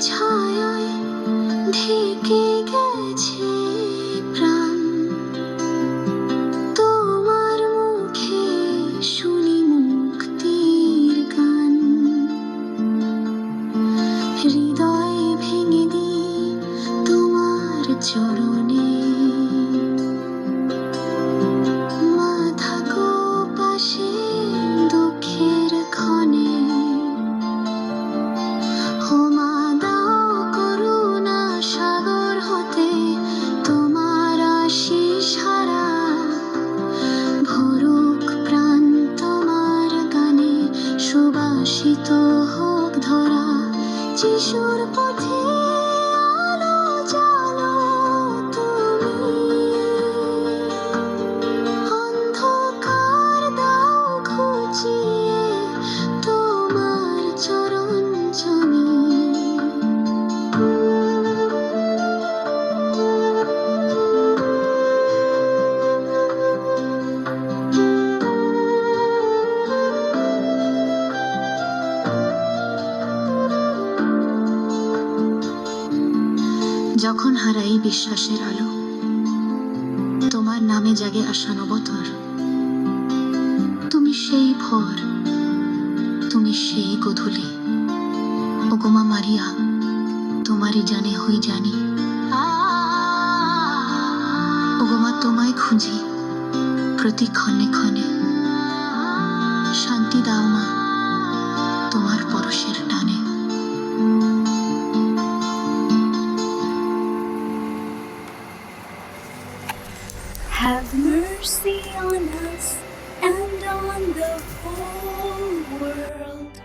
ছায় ঢেকে to তখন হারাই বিশ্বাসের আলো। তোমার নামে জাগে আশা নবতর। তুমি সেই ভর, তুমি সেই গধুলি। ওগোমা মারিয়া, তোমারই জানে হই জানি। ওগোমা তোমায় খুঁজি, প্রতি ক্ষণে ক্ষণে। শান্তি দাও মা, তোমার পরশের টান। mercy on us and on the whole world.